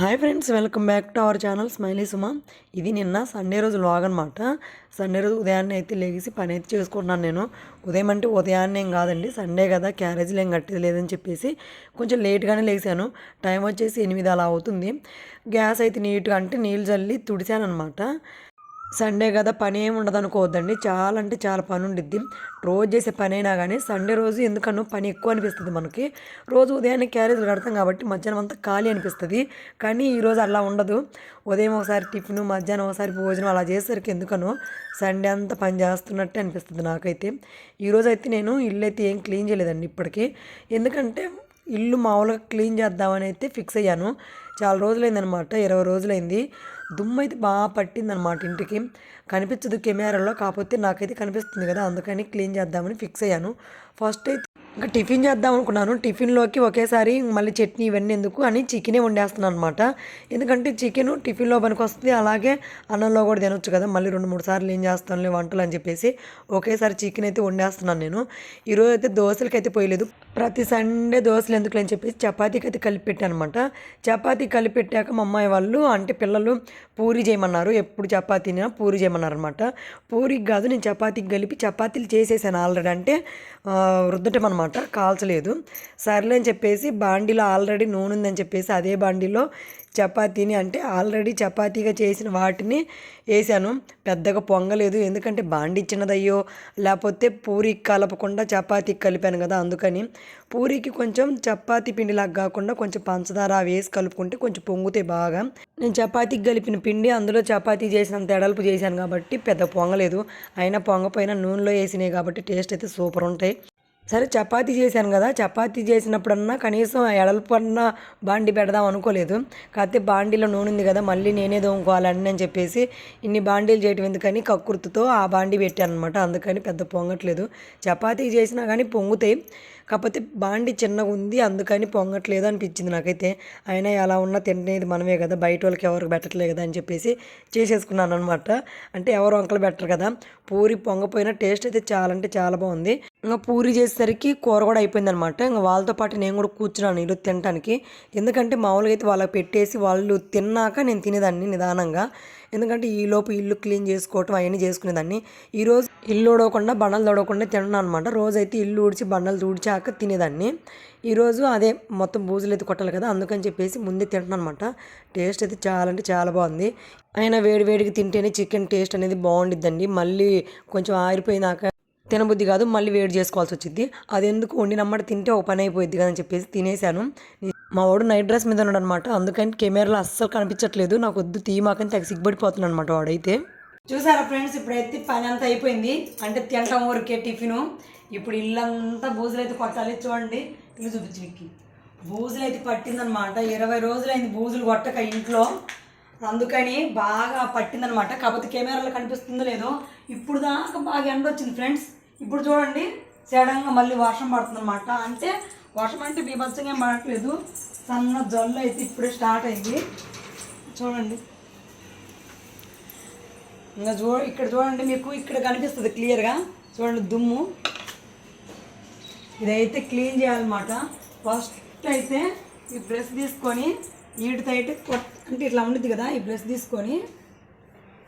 Hi friends welcome back to our channel smiley Suma ఇది నిన్న Sunday రోజు log అనమాట సండే రోజు ఉదయాన్నే అయితే లేచి పని అయితే చేసుకుంటున్నాను నేను. ఉదయం అంటే ఉదయాన్నే ఏం కాదండి సండే కదా క్యారేజీలు ఏం కట్టేది లేదని చెప్పేసి కొంచెం లేట్గానే లేచాను. టైం వచ్చేసి ఎనిమిది అలా అవుతుంది. గ్యాస్ అయితే నీట్గా అంటే నీళ్ళు చల్లి తుడిచాను అనమాట సండే కదా పని ఏమి ఉండదు అనుకోవద్దండి చాలా అంటే చాలా పని ఉండిద్ది. రోజు చేసే పని అయినా కానీ సండే రోజు ఎందుకనో పని ఎక్కువ అనిపిస్తుంది మనకి. రోజు ఉదయాన్నే క్యారేజ్లు కడతాం కాబట్టి మధ్యాహ్నం అంతా ఖాళీ అనిపిస్తుంది. కానీ ఈరోజు అలా ఉండదు. ఉదయం ఒకసారి టిఫిన్ మధ్యాహ్నం ఒకసారి భోజనం అలా చేసేసరికి ఎందుకనో సండే అంతా పని చేస్తున్నట్టే అనిపిస్తుంది నాకైతే. ఈరోజు అయితే నేను ఇల్లు అయితే ఏం క్లీన్ చేయలేదండి ఇప్పటికీ. ఎందుకంటే ఇల్లు మామూలుగా క్లీన్ చేద్దామని అయితే ఫిక్స్ అయ్యాను. చాలా రోజులైందనమాట ఇరవై రోజులైంది. దుమ్ము అయితే బాగా పట్టిందనమాట ఇంటికి. కనిపించదు కెమెరాలో కాకపోతే నాకైతే కనిపిస్తుంది కదా అందుకని క్లీన్ చేద్దామని ఫిక్స్ అయ్యాను. ఫస్ట్ అయితే ఇంకా టిఫిన్ చేద్దాం అనుకున్నాను. టిఫిన్లోకి ఒకేసారి మళ్ళీ చట్నీ ఇవన్నీ ఎందుకు అని చికెనే వండేస్తున్నాను అనమాట ఎందుకంటే చికెన్ టిఫిన్లో పనికి వస్తుంది. అలాగే అన్నంలో కూడా తినొచ్చు కదా. మళ్ళీ రెండు మూడు సార్లు ఏం చేస్తానులే వంటలు అని చెప్పేసి ఒకేసారి చికెన్ అయితే వండేస్తున్నాను నేను. ఈరోజు అయితే దోశలకి అయితే పోయలేదు. ప్రతి సండే దోశలు ఎందుకు అని చెప్పేసి చపాతీకి అయితే కలిపి పెట్టాను అనమాట చపాతీ కలిపి పెట్టాక మా అమ్మాయి వాళ్ళు అంటే పిల్లలు పూరి చేయమన్నారు. ఎప్పుడు చపాతీని పూరి చేయమన్నారు అనమాట పూరికి కాదు నేను చపాతీకి కలిపి చపాతీలు చేసేసాను ఆల్రెడీ. అంటే ఆ, రుద్దటం అనమాట కాల్చలేదు. సర్లే అని చెప్పేసి బాండీలో ఆల్రెడీ నూనె ఉందని చెప్పేసి అదే బాండీలో చపాతీని అంటే ఆల్రెడీ చపాతీగా చేసిన వాటిని వేసాను. పెద్దగా పొంగలేదు. ఎందుకంటే బాండి చిన్నదయ్యో లేకపోతే పూరికి కలపకుండా చపాతీకి కలిపాను కదా అందుకని. పూరికి కొంచెం చపాతీ పిండిలాగా కాకుండా కొంచెం పంచదార వేసి కలుపుకుంటే కొంచెం పొంగుతాయి బాగా. నేను చపాతీకి కలిపిన పిండి అందులో చపాతీ చేసినంత ఎడల్పు చేశాను కాబట్టి పెద్ద పొంగలేదు. అయినా పొంగపోయినా నూనెలో వేసినాయి కాబట్టి టేస్ట్ అయితే సూపర్ ఉంటాయి. సరే చపాతీ చేశాను కదా చపాతీ చేసినప్పుడన్నా కనీసం ఎడల్పు అన్నా బాండి పెడదాం అనుకోలేదు. కాకపోతే బాండీలో నూనె ఉంది కదా మళ్ళీ నేనే దోముకోవాలని అని చెప్పేసి ఇన్ని బాండీలు చేయటం ఎందుకని కక్కుర్తితో ఆ బాండీ పెట్టాను అనమాట అందుకని పెద్ద పొంగట్లేదు. చపాతీ చేసినా కానీ పొంగుతాయి. కాకపోతే బాండి చిన్నగా ఉంది అందుకని పొంగట్లేదు అనిపించింది నాకైతే. అయినా ఎలా ఉన్నా తినేది మనమే కదా బయట వాళ్ళకి ఎవరికి పెట్టట్లేదు కదా అని చెప్పేసి చేసేసుకున్నాను అనమాట అంటే ఎవరు వంకలు పెట్టరు కదా పూరి పొంగపోయిన టేస్ట్ అయితే చాలా అంటే చాలా బాగుంది. ఇంకా పూరి చేసేసరికి కూర కూడా అయిపోయిందనమాట. ఇంకా వాళ్ళతో పాటు నేను కూడా కూర్చున్నాను ఈరోజు తినడానికి ఎందుకంటే మామూలుగా అయితే వాళ్ళకి పెట్టేసి వాళ్ళు తిన్నాక నేను తినేదాన్ని నిదానంగా. ఎందుకంటే ఈ లోపు ఇల్లు క్లీన్ చేసుకోవటం అవన్నీ చేసుకునేదాన్ని. ఈరోజు ఇల్లు ఉడవకుండా బండలు తొడవకుండా తిన్నాను అనమాట రోజైతే ఇల్లు ఊడ్చి బండలు తుడిచాక తినేదాన్ని. ఈరోజు అదే మొత్తం బూజులు అయితే కొట్టాలి కదా అందుకని చెప్పేసి ముందే తింటున్నాను అనమాట టేస్ట్ అయితే చాలా అంటే చాలా బాగుంది. అయినా వేడి వేడికి తింటేనే చికెన్ టేస్ట్ అనేది బాగుండిద్దండి. మళ్ళీ కొంచెం ఆరిపోయినాక తినబుద్ధి కాదు మళ్ళీ వేడి చేసుకోవాల్సి వచ్చింది అది ఎందుకు వండినమ్మట తింటే ఒక పని అయిపోయింది కదని అని చెప్పేసి తినేసాను మా వాడు నైట్ డ్రెస్ మీద ఉన్నాడు అనమాట అందుకని కెమెరాలో అస్సలు కనిపించట్లేదు. నాకు వద్దు తీయమాకని తెగ సిగ్గుపడిపోతున్నాడు అనమాట వాడైతే. చూసారా ఫ్రెండ్స్ ఇప్పుడైతే పని అంతా అయిపోయింది. అంటే తినటం వరకే టిఫిను. ఇప్పుడు ఇల్లంతా బూజులు అయితే కొట్టాలి. చూడండి ఇల్లు చూపించి మీకు. బూజులు అయితే పట్టిందనమాట. ఇరవై రోజులైంది బూజులు కొట్టక ఇంట్లో. అందుకని బాగా పట్టిందనమాట. కాకపోతే కెమెరాలో కనిపిస్తుందో లేదో ఇప్పుడు దాకా బాగా ఎండ వచ్చింది ఫ్రెండ్స్. ఇప్పుడు చూడండి సడన్గా మళ్ళీ వర్షం పడుతుందన్నమాట. అంటే వర్షం అంటే బీభత్సంగా ఏం పడట్లేదు. సన్న జల్లు అయితే ఇప్పుడే స్టార్ట్ అయింది. చూడండి. ఇంకా చూ ఇక్కడ చూడండి మీకు ఇక్కడ కనిపిస్తుంది క్లియర్గా. చూడండి దుమ్ము. ఇదైతే క్లీన్ చేయాలన్నమాట. ఫస్ట్ అయితే ఈ బ్రష్ తీసుకొని వీటితో అయితే అంటే ఇట్లా ఉండిద్ది కదా ఈ బ్రష్ తీసుకొని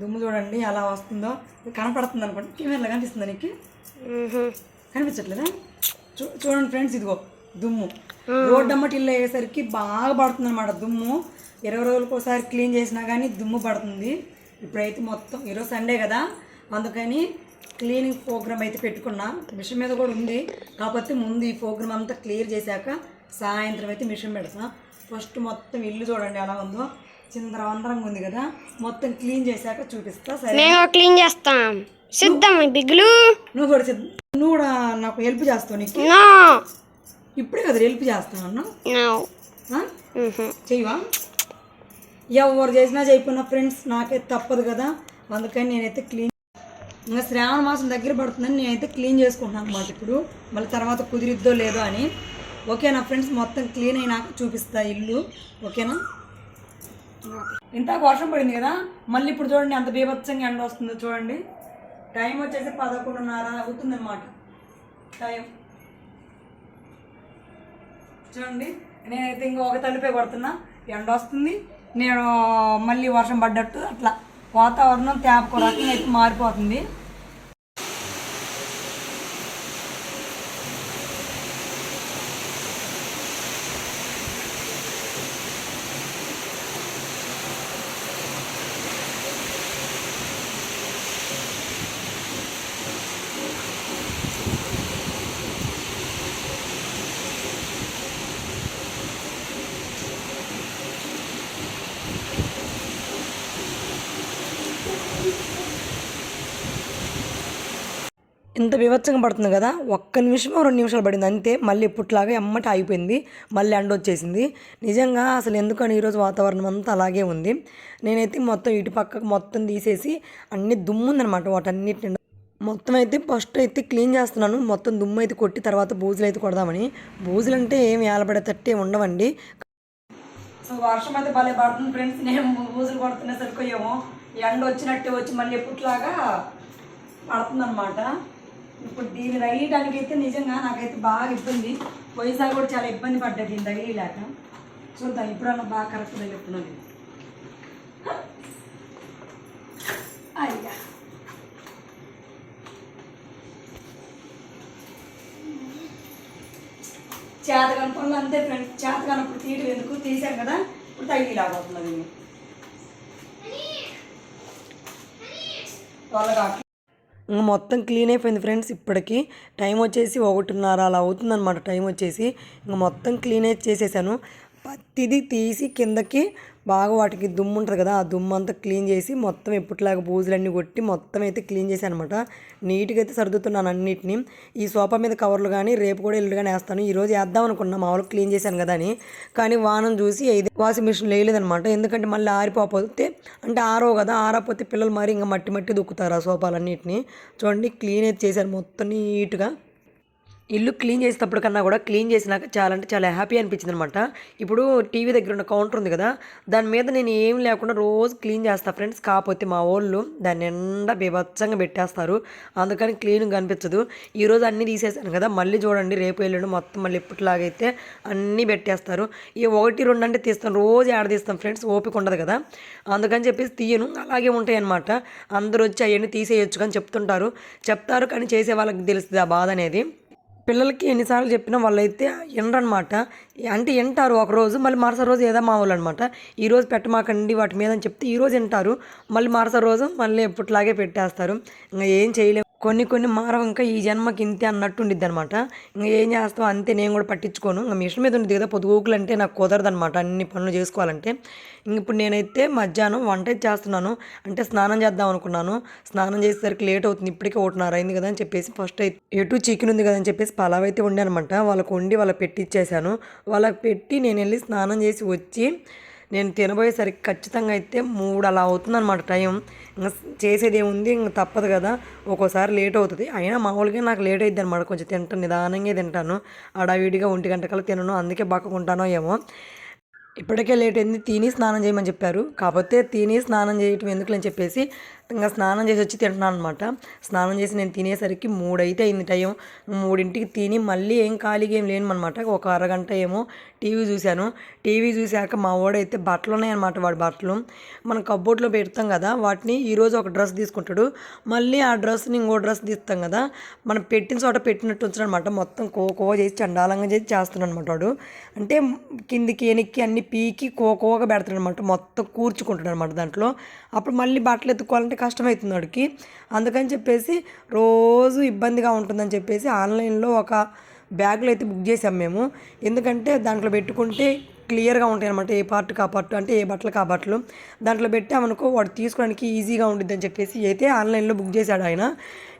దుమ్ము చూడండి ఎలా వస్తుందో. కనపడుతుంది అనుకోండి కెమెరాలో కనిపిస్తుందా నీకు? కనిపించట్లేదా? చూ చూడండి ఫ్రెండ్స్ ఇదిగో దుమ్ము. రోడ్డు అమ్మటి ఇల్లు అయ్యేసరికి బాగా పడుతుంది అనమాట దుమ్ము. ఇరవై రోజులకు ఒకసారి క్లీన్ చేసినా కానీ దుమ్ము పడుతుంది. ఇప్పుడైతే మొత్తం ఈరోజు సండే కదా అందుకని క్లీనింగ్ ప్రోగ్రామ్ అయితే పెట్టుకున్నా. మిషన్ మీద కూడా ఉంది. కాకపోతే ముందు ఈ ప్రోగ్రామ్ అంతా క్లియర్ చేశాక సాయంత్రం అయితే మిషన్ పెడతా. ఫస్ట్ మొత్తం ఇల్లు చూడండి ఎలా ఉందో. చిందరవందరంగా ఉంది కదా మొత్తం క్లీన్ చేశాక చూపిస్తా సరే? మేము క్లీన్ చేస్తాం. సిద్ధం బిగ్గులు నువ్వు కూడా సిద్ధ- నువ్వు కూడా నాకు హెల్ప్ చేస్తావు నీకు? ఇప్పుడే కదా హెల్ప్ చేస్తాను అన్నా? చెయ్యవా? ఎవరు చేసినా చేయకున్న ఫ్రెండ్స్ నాకే తప్పదు కదా. అందుకని నేనైతే క్లీన్ ఇంకా శ్రావణ మాసం దగ్గర పడుతుందని నేనైతే క్లీన్ చేసుకుంటున్నాను అనమాట ఇప్పుడు. మళ్ళీ తర్వాత కుదిరిద్దో లేదో అని. ఓకేనా ఫ్రెండ్స్ మొత్తం క్లీన్ అయినాక చూపిస్తా ఇల్లు. ఓకేనా? ఇంత వర్షం పడింది కదా మళ్ళీ ఇప్పుడు చూడండి అంత బీభత్సంగా ఎండ వస్తుందో చూడండి. టైం వచ్చేసి పదకొండున్నర అవుతుందన్నమాట. టైం. చూడండి నేనైతే ఇంకా ఒక తలిపే కొడుతున్నా. ఎండ వస్తుంది నేను మళ్ళీ వర్షం పడ్డట్టు అట్లా. వాతావరణం తేపకు రకంగా అయితే మారిపోతుంది. ఇంత వివత్సంగా పడుతుంది కదా ఒక్క నిమిషం రెండు నిమిషాలు పడింది అంతే. మళ్ళీ ఇప్పట్లాగా ఎమ్మట అయిపోయింది మళ్ళీ ఎండ వచ్చేసింది. నిజంగా అసలు ఎందుకని ఈరోజు వాతావరణం అంతా అలాగే ఉంది. నేనైతే మొత్తం ఇటు పక్కకు మొత్తం తీసేసి అన్ని దుమ్ముందనమాట వాటన్నిటిని. వాటన్నిటి మొత్తం అయితే ఫస్ట్ అయితే క్లీన్ చేస్తున్నాను. మొత్తం దుమ్ము అయితే కొట్టి తర్వాత బూజులు అయితే కొడదామని. బూజులు అంటే ఏమి ఏలబడేటట్టే ఉండవండి. సో వర్షం అయితే భలే పడుతుంది ఫ్రెండ్స్. నేను బూజులు కొడుతున్న సరిపోయేమో ఎండ వచ్చినట్టే వచ్చి మళ్ళీ ఎప్పుట్లాగా పడుతుందన్నమాట. ఇప్పుడు దీన్ని తగిలియడానికి అయితే నిజంగా నాకైతే బాగా ఇబ్బంది. పోయిసారి కూడా చాలా ఇబ్బంది పడ్డా దీన్ని తగిలిలేక చూద్దాం ఇప్పుడన్నా బాగా కరెక్ట్ తగిలిస్తున్నాను అయ్యా. చేత పనులు అంతే ఫ్రెండ్స్ కనుక్కుడు తీయడం ఎందుకు? తీసాం కదా ఇప్పుడు తగిలిలాగవుతున్నది త్వరగా మొత్తం క్లీన్ అయిపోయింది ఫ్రెండ్స్. ఇప్పటికి టైం వచ్చేసి ఒకటిన్నర అలా అవుతుందన్నమాట. టైం వచ్చేసి ఇంక మొత్తం క్లీన్ చేసేసాను. పత్తిది తీసి కిందకి బాగా వాటికి దుమ్ము ఉంటుంది కదా ఆ దుమ్ము అంతా క్లీన్ చేసి మొత్తం ఎప్పటిలాగా బూజులన్నీ కొట్టి మొత్తం అయితే క్లీన్ చేశాను అనమాట నీట్గా అయితే సర్దుతున్నాను అన్నిటిని. ఈ సోఫా మీద కవర్లు కానీ రేపు కూడా ఇల్లు కానీ వేస్తాను. ఈరోజు వేద్దాం అనుకున్నా మామూలుగా క్లీన్ చేశాను కదా అని. కానీ వానం చూసి ఇది వాషింగ్ మిషన్ వేయలేదనమాట ఎందుకంటే మళ్ళీ ఆరిపోతే అంటే ఆరో కదా ఆరపోతే పిల్లలు మరి ఇంకా మట్టి మట్టి దుక్కుతారు ఆ సోఫాలన్నిటిని. చూడండి క్లీన్ అయితే చేశాను మొత్తం నీట్గా. ఇల్లు క్లీన్ చేసేటప్పుడు కన్నా కూడా క్లీన్ చేసినాక చాలా అంటే చాలా హ్యాపీ అనిపించింది అనమాట ఇప్పుడు టీవీ దగ్గర ఉన్న కౌంటర్ ఉంది కదా దాని మీద నేను ఏం లేకుండా రోజు క్లీన్ చేస్తాను ఫ్రెండ్స్. కాకపోతే మా వాళ్ళు దాన్ని నిండా బీభత్సంగా పెట్టేస్తారు. అందుకని క్లీన్ కనిపించదు ఈరోజు అన్నీ తీసేసాను కదా మళ్ళీ చూడండి రేపు ఎల్లుండి మొత్తం మళ్ళీ ఎప్పటిలాగైతే అన్నీ పెట్టేస్తారు. ఈ ఒకటి రెండు అంటే తీస్తాను. రోజు ఆడ తీస్తాం ఫ్రెండ్స్ ఓపిక ఉండదు కదా. అందుకని చెప్పేసి తీయను. అలాగే ఉంటాయి అనమాట అందరూ వచ్చి అవన్నీ తీసేయొచ్చు కానీ చెప్తుంటారు. చెప్తారు కానీ చేసే వాళ్ళకి తెలుస్తుంది ఆ బాధ అనేది. పిల్లలకి ఎన్నిసార్లు చెప్పినా వాళ్ళైతే వినరనమాట అంటే వింటారు ఒక రోజు మళ్ళీ మరుసటి రోజు ఏదో మా వాళ్ళు అనమాట ఈ రోజు పెట్టమాకండి వాటి మీద అని చెప్తే ఈరోజు వింటారు మళ్ళీ మరుసటి రోజు మళ్ళీ ఎప్పటిలాగే పెట్టేస్తారు. ఇంకా ఏం చేయలేము కొన్ని కొన్ని మారవ ఇంకా ఈ జన్మకి ఇంతే అన్నట్టు ఉండిద్ది అనమాట ఇంకా ఏం చేస్తావు? అంతే నేను కూడా పట్టించుకోను. ఇంకా మిషన్ మీద ఉంటుంది కదా పొదుగుకులు అంటే నాకు కుదరదు అనమాట అన్ని పనులు చేసుకోవాలంటే. ఇంక ఇప్పుడు నేనైతే మధ్యాహ్నం వంట చేస్తున్నాను. అంటే స్నానం చేద్దాం అనుకున్నాను. స్నానం చేసేసరికి లేట్ అవుతుంది. ఇప్పటికే ఒకటిన్నర అయింది కదా అని చెప్పేసి ఫస్ట్ అయితే ఎటు చికెన్ ఉంది కదా అని చెప్పేసి పలావ్ అయితే ఉండే అనమాట వాళ్ళకు వండి వాళ్ళకి పెట్టిచ్చేసాను వాళ్ళకి పెట్టి నేను వెళ్ళి స్నానం చేసి వచ్చి నేను తినబోయేసరికి ఖచ్చితంగా అయితే మూడు అలా అవుతుంది అనమాట టైం. ఇంకా చేసేది ఏముంది ఇంక తప్పదు కదా. ఒక్కోసారి లేట్ అవుతుంది. అయినా మామూలుగా నాకు లేట్ అయింది అనమాట కొంచెం తింటాను నిదానంగా తింటాను. అడావిడిగా ఒంటి గంట కల్లా తినను అందుకే బక్కకుంటానో ఏమో. ఇప్పటికే లేట్ అయింది తిని స్నానం చేయమని చెప్పారు. కాకపోతే తిని స్నానం చేయటం ఎందుకు అని చెప్పేసి ఇంకా స్నానం చేసి వచ్చి తింటున్నాను అనమాట స్నానం చేసి నేను తినేసరికి మూడైతే అయింది టైం. మూడింటికి తిని మళ్ళీ ఏం ఖాళీగా ఏం లేను అనమాట ఒక అరగంట ఏమో టీవీ చూశాను. టీవీ చూశాక మా వాడైతే బట్టలు ఉన్నాయన్నమాట వాడి బట్టలు. మనం కబ్బోర్డ్లో పెడతాం కదా వాటిని ఈరోజు ఒక డ్రెస్ తీసుకుంటాడు. మళ్ళీ ఆ డ్రెస్ని ఇంకో డ్రెస్ తీస్తాం కదా మనం పెట్టిన చోట పెట్టినట్టు ఉంచాడు అనమాట మొత్తం కోకో చేసి చండాలంగా చేసి చేస్తున్నాడు అనమాట వాడు. అంటే కిందికి వెనక్కి అన్ని పీకి కోకోగా పెడతాడు అనమాట మొత్తం కూర్చుకుంటాడు అనమాట దాంట్లో. అప్పుడు మళ్ళీ బట్టలు ఎత్తుకోవాలంటే కష్టమవుతుంది వాడికి. అందుకని చెప్పేసి రోజు ఇబ్బందిగా ఉంటుందని చెప్పేసి ఆన్లైన్లో ఒక బ్యాగులు అయితే బుక్ చేసాం మేము. ఎందుకంటే దాంట్లో పెట్టుకుంటే క్లియర్గా ఉంటాయి అనమాట ఏ పార్ట్కి ఆ పార్ట్ అంటే ఏ బట్టలకు ఆ బట్టలు. దాంట్లో పెట్టామనుకో వాడు తీసుకోవడానికి ఈజీగా ఉండిద్దని చెప్పేసి అయితే ఆన్లైన్లో బుక్ చేశాడు ఆయన.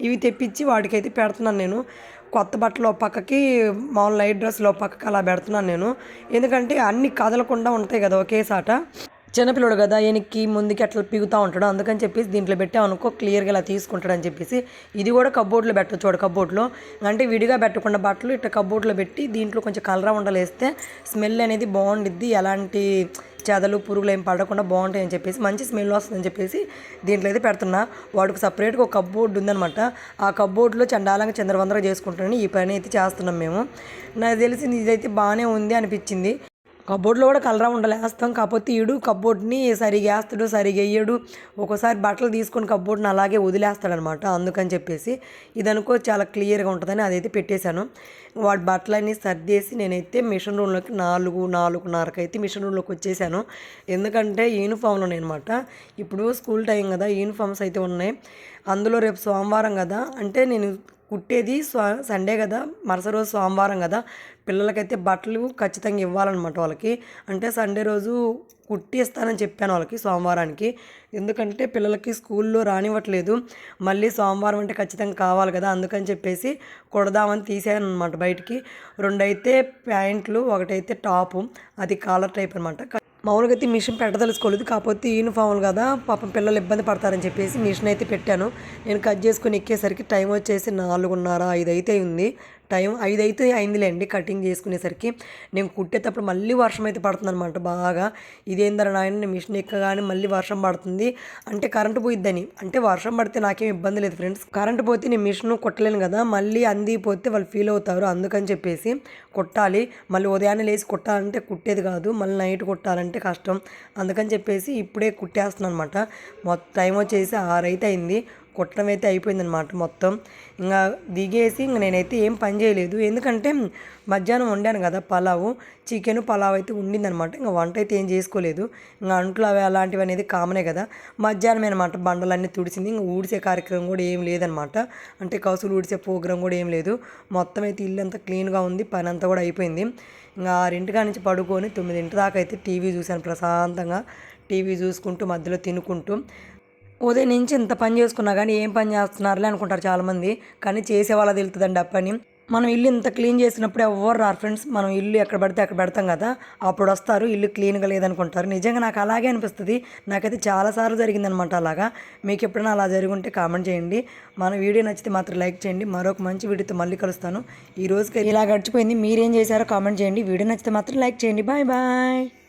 ఇవి తెప్పించి వాడికి అయితే పెడుతున్నాను నేను. కొత్త బట్టలు పక్కకి మామూలు లైట్ డ్రెస్లో పక్కకి అలా పెడుతున్నాను నేను. ఎందుకంటే అన్ని కదలకుండా ఉంటాయి కదా ఒకేసాట. చిన్నపిల్లడు కదా వెనక్కి ముందుకి అట్లా పిగుతూ ఉంటాడు. అందుకని చెప్పేసి దీంట్లో పెట్టామనుకో క్లియర్గా ఇలా తీసుకుంటాడు అని చెప్పేసి. ఇది కూడా కబ్బోర్డ్లో పెట్టచ్చు వాడు కబ్బోర్డ్లో అంటే విడిగా పెట్టకుండా బట్టలు ఇట్లా కబ్బోర్డ్లో పెట్టి దీంట్లో కొంచెం కలరా ఉండలేస్తే స్మెల్ అనేది బాగుండిద్ది. ఎలాంటి చెదలు పురుగులు ఏం పడకుండా బాగుంటాయి అని చెప్పేసి మంచి స్మెల్ వస్తుందని చెప్పేసి దీంట్లో అయితే పెడుతున్నా. వాడికి సపరేట్గా ఒక కబ్బోర్డ్ ఉందనమాట ఆ కబ్బోర్డ్లో చండాలంగా చంద్రవందర చేసుకుంటాను ఈ పని అయితే చేస్తున్నాం మేము. నాకు తెలిసి ఇదైతే బాగానే ఉంది అనిపించింది. కబోర్డ్లో కూడా కలరా ఉండాలి వేస్తాం కాకపోతే ఈడు కబోర్డ్ని సరిగా వేస్తాడు సరిగా వేయడు ఒక్కోసారి బట్టలు తీసుకొని కబోర్డ్ని అలాగే వదిలేస్తాడనమాట. అందుకని చెప్పేసి ఇది అనుకో చాలా క్లియర్గా ఉంటుందని అదైతే పెట్టేశాను. వాడి బట్టలన్నీ సర్దేసి నేనైతే మిషన్ రూమ్లోకి నాలుగు నాలుగున్నరకు అయితే మిషన్ రూమ్లోకి వచ్చేసాను. ఎందుకంటే యూనిఫామ్లు అనమాట ఇప్పుడు స్కూల్ టైం కదా యూనిఫామ్స్ అయితే ఉన్నాయి. అందులో రేపు సోమవారం కదా అంటే నేను కుట్టేది స్వా సండే కదా మరుసటి రోజు సోమవారం కదా పిల్లలకైతే బట్టలు ఖచ్చితంగా ఇవ్వాలన్నమాట వాళ్ళకి. అంటే సండే రోజు కుట్టిస్తానని చెప్పాను వాళ్ళకి సోమవారానికి. ఎందుకంటే పిల్లలకి స్కూల్లో రానివ్వట్లేదు. మళ్ళీ సోమవారం అంటే ఖచ్చితంగా కావాలి కదా అందుకని చెప్పేసి కొడదామని తీసాను అనమాట బయటికి. రెండైతే ప్యాంట్లు ఒకటైతే టాపు అది కాలర్ టైప్ అనమాట మామూలుగా అయితే మిషన్ పెట్టదలుచుకోలేదు కాకపోతే యూనిఫామ్లు కదా పాపం పిల్లలు ఇబ్బంది పడతారని చెప్పేసి మిషన్ అయితే పెట్టాను. నేను కట్ చేసుకొని ఎక్కేసరికి టైం వచ్చేసి నాలుగున్నర ఐదు అయితే ఉంది టైం ఐదు అయితే అయిందిలేండి కటింగ్ చేసుకునేసరికి. నేను కుట్టేటప్పుడు మళ్ళీ వర్షం అయితే పడుతుంది అనమాట బాగా. ఇదేందర నాయన మిషన్ ఎక్కగానే మళ్ళీ వర్షం పడుతుంది. అంటే కరెంటు పోయిద్దని. అంటే వర్షం పడితే నాకేం ఇబ్బంది లేదు ఫ్రెండ్స్. కరెంటు పోతే నేను మిషన్ కుట్టలేను కదా. మళ్ళీ అందిపోతే వాళ్ళు ఫీల్ అవుతారు. అందుకని చెప్పేసి కుట్టాలి. మళ్ళీ ఉదయాన్నే లేచి కుట్టాలంటే కుట్టేది కాదు. మళ్ళీ నైట్ కుట్టాలంటే కష్టం. అందుకని చెప్పేసి ఇప్పుడే కుట్టేస్తున్నాను అనమాట మొత్తం టైం వచ్చేసి ఆరైతే అయింది. కుట్టడం అయితే అయిపోయిందనమాట మొత్తం. ఇంకా దిగేసి ఇంక నేనైతే ఏం పని చేయలేదు. ఎందుకంటే మధ్యాహ్నం వండాను కదా పలావు చికెన్ పలావ్ అయితే ఉండిందనమాట ఇంకా వంట అయితే ఏం చేసుకోలేదు. ఇంకా అంట్లు అవి అలాంటివి అనేది కామనే కదా. మధ్యాహ్నం అనమాట బండలన్నీ తుడిచింది ఇంకా ఊడిసే కార్యక్రమం కూడా ఏం లేదనమాట అంటే కసులు ఊడిసే ప్రోగ్రాం కూడా ఏం లేదు. మొత్తం అయితే ఇల్లు అంతా క్లీన్గా ఉంది. పని అంతా కూడా అయిపోయింది. ఇంకా ఆరింటికా నుంచి పడుకొని తొమ్మిదింటి దాకా అయితే టీవీ చూశాను ప్రశాంతంగా. టీవీ చూసుకుంటూ మధ్యలో తినుకుంటూ. ఉదయం నుంచి ఇంత పని చేసుకున్నా కానీ ఏం పని చేస్తున్నారులే అనుకుంటారు చాలామంది. కానీ చేసే వాళ్ళ తెలుతుందండి ఆ పని. మనం ఇల్లు ఇంత క్లీన్ చేసినప్పుడు ఎవరు రారు ఫ్రెండ్స్. మనం ఇల్లు ఎక్కడ పడితే అక్కడ పెడతాం కదా. అప్పుడు వస్తారు ఇల్లు క్లీన్గా లేదనుకుంటారు. నిజంగా నాకు అలాగే అనిపిస్తుంది. నాకైతే చాలాసార్లు జరిగిందనమాట అలాగా. మీకు ఎప్పుడైనా అలా జరిగి ఉంటే కామెంట్ చేయండి. మన వీడియో నచ్చితే మాత్రం లైక్ చేయండి. మరొక మంచి వీడియోతో మళ్ళీ కలుస్తాను. ఈ రోజుకి ఇలా గడిచిపోయింది. మీరేం చేశారో కామెంట్ చేయండి. వీడియో నచ్చితే మాత్రం లైక్ చేయండి. Bye bye.